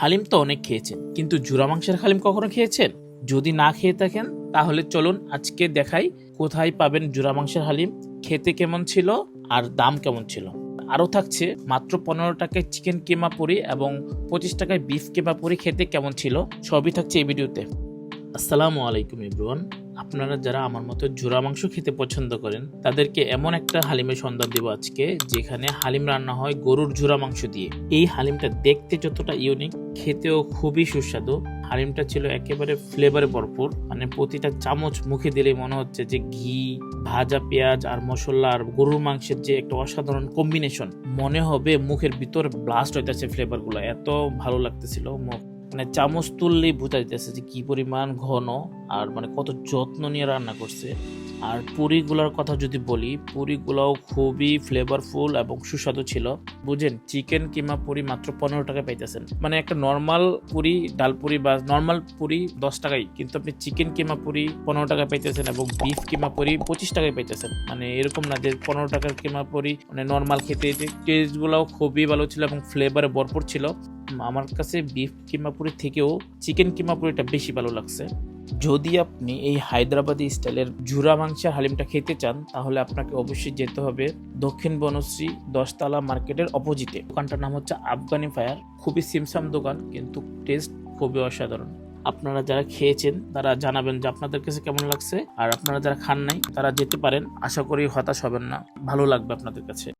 হালিম তো অনেক খেয়েছেন, কিন্তু জুরা মাংসের হালিম কখনো খেয়েছেন? যদি না খেয়ে থাকেন, তাহলে চলুন আজকে দেখাই কোথায় পাবেন জুরা মাংসের হালিম, খেতে কেমন ছিল আর দাম কেমন ছিল। আরও থাকছে মাত্র পনেরো টাকায় চিকেন কেমা পুরি এবং পঁচিশ টাকায় বিফ কেমা পুরি খেতে কেমন ছিল, সবই থাকছে এই ভিডিওতে। আসসালামু আলাইকুম ইব্রুয়ান আপনারা যারা আমার মতো জোড়া মাংস খেতে পছন্দ করেন, তাদেরকে এমন একটা হালিমের সন্ধান দেব আজকে, যেখানে হালিম রান্না হয় গরুর জোড়া মাংস দিয়ে। এই হালিমটা দেখতে যতটা ইউনিক খেতেও খুবই সুস্বাদু। হালিমটা ছিল একেবারে ফ্লেভারে ভরপুর মানে প্রতিটা চামচ মুখে দিলেই মনে হচ্ছে যে ঘি, ভাজা পেঁয়াজ আর মশলা আর গরুর মাংসের যে একটা অসাধারণ কম্বিনেশন মনে হবে মুখের ভিতরে ব্লাস্ট হইতেছে ফ্লেভারগুলো। এত ভালো লাগতেছিল, মুখ মানে চামচ তুললেই বোঝা যাইতেছে যে কি পরিমাণ ঘন আর মানে কত যত্ন নিয়ে রান্না করছে। আর পুরিগুলোর কথা যদি বলি, পুরিগুলোও খুবই ফ্লেভারফুল এবং সুস্বাদু ছিল। বুঝেন চিকেন কিমা পুরি মাত্র পনেরো টাকা পাইতেছেন। মানে একটা নর্মাল পুরি, ডাল পুরি বা নর্মাল পুরি দশ টাকাই কিন্তু আপনি চিকেন কিমা পুরি পনেরো টাকা পাইতেছেন এবং বিফ কিমা পুরি পঁচিশ টাকায় পাইতেছেন। মানে এরকম না যে পনেরো টাকার কিমা পুরি মানে নর্মাল খেতে টেস্টগুলোও খুবই ভালো ছিল এবং ফ্লেভারে ভরপুর ছিল। আমার কাছে বিফ কিমাপুরি থেকেও চিকেন কিমাপুরিটা বেশি ভালো লাগছে। যদি আপনি এই হায়দ্রাবাদি স্টাইলের জুরা মাংসের হালিমটা খেতে চান, তাহলে আপনাকে অবশ্যই যেতে হবে দক্ষিণ বনশ্রী দশতলা মার্কেটের অপোজিটে। দোকানটার নাম হচ্ছে আফগানি ফায়ার। খুবই সিমসাম দোকান, কিন্তু টেস্ট খুবই অসাধারণ। আপনারা যারা খেয়েছেন, তারা জানাবেন যে আপনাদের কাছে কেমন লাগছে। আর আপনারা যারা খান নাই, তারা যেতে পারেন। আশা করি হতাশ হবেন না। ভালো লাগবে আপনাদের কাছে।